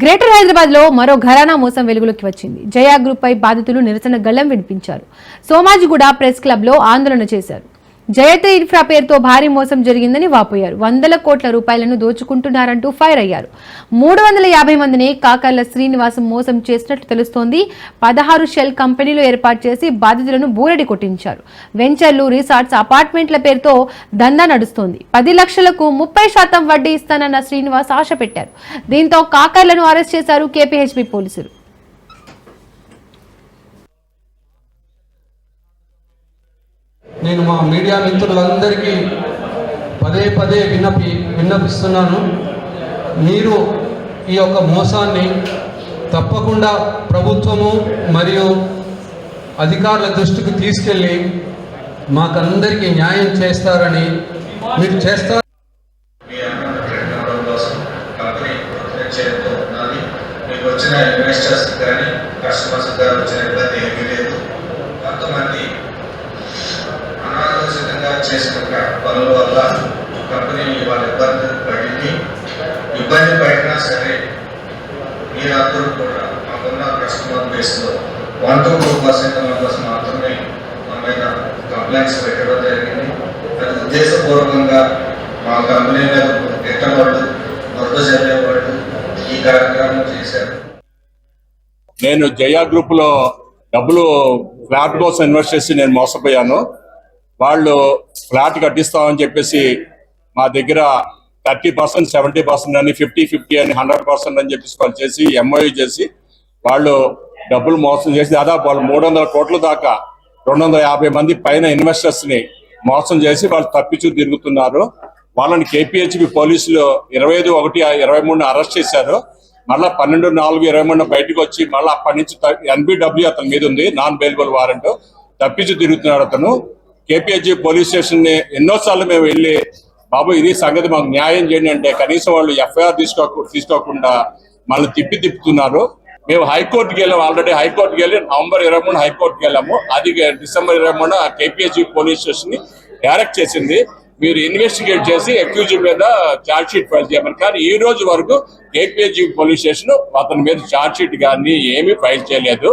Greater హైదరాబాద్లో మరో ఘరానా మోసం వెలుగులోకి వచ్చింది. జయా గ్రూప్ పై బాధితులు నిరసన గళ్ళం వినిపించారు. సోమాజిగూడ ప్రెస్ క్లబ్లో ఆందోళన చేశారు. జయత ఇన్ఫ్రా పేరుతో భారీ మోసం జరిగిందని వాపోయారు. వందల కోట్ల రూపాయలను దోచుకుంటున్నారంటూ ఫైర్ అయ్యారు. మూడు వందల యాభై మందిని కాకర్ల శ్రీనివాసం మోసం చేసినట్లు తెలుస్తోంది. పదహారు షెల్ కంపెనీలు ఏర్పాటు చేసి బాధితులను బూరడి కొట్టించారు. వెంచర్లు రిసార్ట్స్ అపార్ట్మెంట్ల పేరుతో దందా నడుస్తోంది. పది లక్షలకు ముప్పై శాతం వడ్డీ ఇస్తానన్న శ్రీనివాస్ ఆశ పెట్టారు. దీంతో కాకర్లను అరెస్ట్ చేశారు కేపీహెచ్పీ పోలీసులు. నేను మా మీడియా మిత్రులందరికీ పదే పదే విన్నపి విన్నపిస్తున్నాను. మీరు ఈ యొక్క మోసాన్ని తప్పకుండా ప్రభుత్వము మరియు అధికారుల దృష్టికి తీసుకెళ్ళి మాకందరికీ న్యాయం చేస్తారని మీరు చేస్తారు వచ్చిన ఇన్వెస్టర్స్ కానీ కస్టమర్స్ కానీ వచ్చిన ఇబ్బంది ఏమీ లేదు కొంతమంది చేసిన పనుల వల్ల కంపెనీ వాళ్ళ ఇబ్బంది పడింది. ఇబ్బంది పడినా సరే మీరందరూ కూడా మాకున్న కస్టమర్ బేస్లో one two two percent members మాత్రమే మా మీద కంప్లైంట్స్ పెట్టడం జరిగింది. అది ఉద్దేశపూర్వకంగా మా కంపెనీ మీద ఎట్టబడ్డు బురద చల్లేవాళ్ళు ఈ కార్యక్రమం చేశారు. నేను జయా గ్రూప్లో డబ్బులు ఫ్లాట్ కోసం ఇన్వెస్ట్ చేసి నేను మోసపోయాను. వాళ్ళు ఫ్లాట్ కట్టిస్తామని చెప్పేసి మా దగ్గర థర్టీ పర్సెంట్ సెవెంటీ పర్సెంట్ అని ఫిఫ్టీ ఫిఫ్టీ అని హండ్రెడ్ పర్సెంట్ అని చెప్పేసి వాళ్ళు చేసి ఎంఓయూ చేసి వాళ్ళు డబ్బులు మోసం చేసి దాదాపు వాళ్ళు మూడు వందల కోట్ల దాకా రెండు వందల యాభై మంది పైన ఇన్వెస్టర్స్ని మోసం చేసి వాళ్ళు తప్పించు తిరుగుతున్నారు. వాళ్ళని కేపీహెచ్బి పోలీసులు ఇరవై ఐదు ఒకటి ఇరవై మూడున అరెస్ట్ చేశారు. మళ్ళా పన్నెండు నాలుగు ఇరవై మూడున బయటకు వచ్చి మళ్ళీ అప్పటి నుంచి ఎన్బిడబ్ల్యూ అతని మీద ఉంది నాన్ బెయిలబుల్ వారెంట్. తప్పించి తిరుగుతున్నాడు అతను. కేపీహెచ్బి పోలీస్ స్టేషన్ని ఎన్నోసార్లు మేము వెళ్ళి బాబు ఇది సంగతి మాకు న్యాయం చేయండి అంటే కనీసం వాళ్ళు ఎఫ్ఐఆర్ తీసుకో తీసుకోకుండా మనల్ని తిప్పి తిప్పుతున్నారు. మేము హైకోర్టుకి వెళ్ళాం ఆల్రెడీ హైకోర్టుకి వెళ్ళి నవంబర్ ఇరవై మూడు హైకోర్టుకి వెళ్ళాము. అది డిసెంబర్ ఇరవై మూడు కేపీహెచ్బి పోలీస్ స్టేషన్ని డైరెక్ట్ చేసింది. మీరు ఇన్వెస్టిగేట్ చేసి అక్యూజ్ మీద ఛార్జ్ షీట్ ఫైల్ చేయమని. కానీ ఈ రోజు వరకు కేపీహెచ్బి పోలీస్ స్టేషన్ అతని మీద ఛార్జ్ షీట్ కానీ ఏమీ ఫైల్ చేయలేదు.